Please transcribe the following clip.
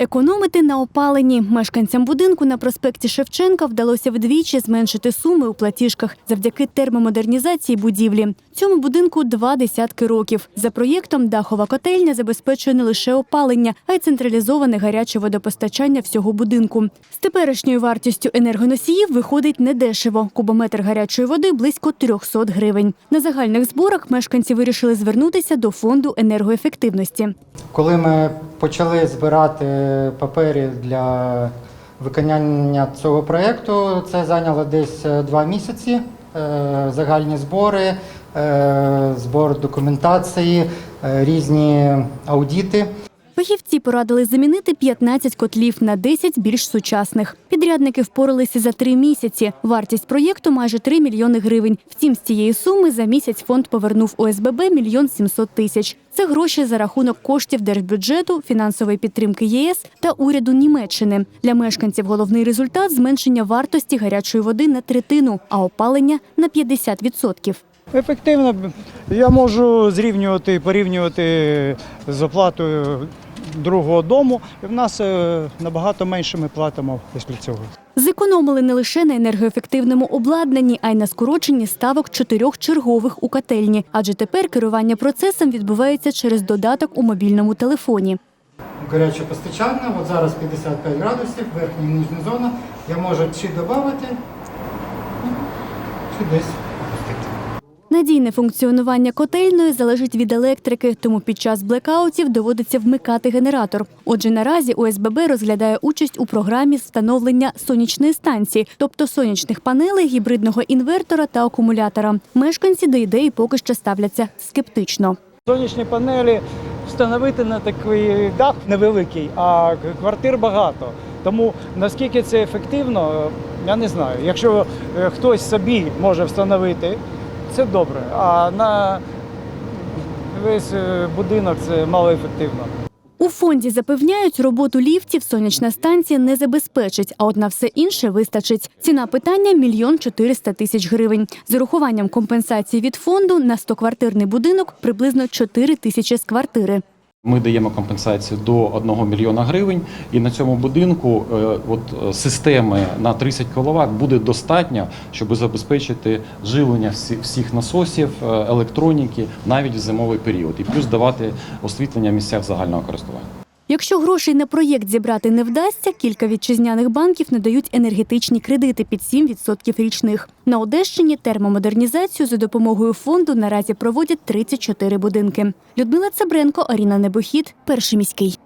Економити на опаленні мешканцям будинку на проспекті Шевченка вдалося вдвічі зменшити суми у платіжках завдяки термомодернізації будівлі. Цьому будинку два десятки років. За проєктом дахова котельня забезпечує не лише опалення, а й централізоване гаряче водопостачання всього будинку. З теперішньою вартістю енергоносіїв виходить недешево. Кубометр гарячої води близько 300 гривень. На загальних зборах мешканці вирішили звернутися до фонду енергоефективності. Коли ми почали збирати папери для виконання цього проєкту, це зайняло десь е, два місяці. Е, Загальні збори, е, збор документації, е, різні аудіти. Фахівці порадили замінити 15 котлів на 10 більш сучасних. Підрядники впоралися за три місяці. Вартість проєкту майже 3 мільйони гривень. Втім, з цієї суми за місяць фонд повернув ОСББ мільйон 700 тисяч. Це гроші за рахунок коштів держбюджету, фінансової підтримки єС та уряду Німеччини. Для мешканців головний результат зменшення вартості гарячої води на третину, а опалення на 50%. Ефективно я можу зрівнювати порівнювати з оплатою другого дому. І в нас е, набагато менше ми платимо після цього. Зекономили не лише на енергоефективному обладнанні, а й на скороченні ставок чотирьох чергових у котельні. Адже тепер керування процесом відбувається через додаток у мобільному телефоні. Гаряче постачання, от зараз 55 градусів, верхня і нижня зона. Я можу чи додати, чи десь. Надійне функціонування котельної залежить від електрики, тому під час блекаутів доводиться вмикати генератор. Отже, наразі ОСББ розглядає участь у програмі встановлення сонячної станції, тобто сонячних панелей, гібридного інвертора та акумулятора. Мешканці до ідеї поки що ставляться скептично. Сонячні панелі встановити на такий дах невеликий, а квартир багато. Тому наскільки це ефективно, я не знаю. Якщо е, хтось собі може встановити, це добре. А на весь е, будинок це малоефективно. У фонді запевняють, роботу ліфтів сонячна станція не забезпечить, а от на все інше вистачить. Ціна питання – мільйон 400 тисяч гривень. З урахуванням компенсації від фонду на 100-квартирний будинок приблизно 4 тисячі з квартири. Ми даємо компенсацію до 1 мільйона гривень, і на цьому будинку е, от, е, системи на 30 кВт буде достатньо, щоб забезпечити живлення всіх насосів, е, електроніки навіть в зимовий період, і плюс давати освітлення в місцях загального користування. Якщо грошей на проєкт зібрати не вдасться, кілька вітчизняних банків надають енергетичні кредити під 7% річних. На Одещині термомодернізацію за допомогою фонду наразі проводять 34 будинки. Людмила Цебренко, Аріна Небохід, перший міський.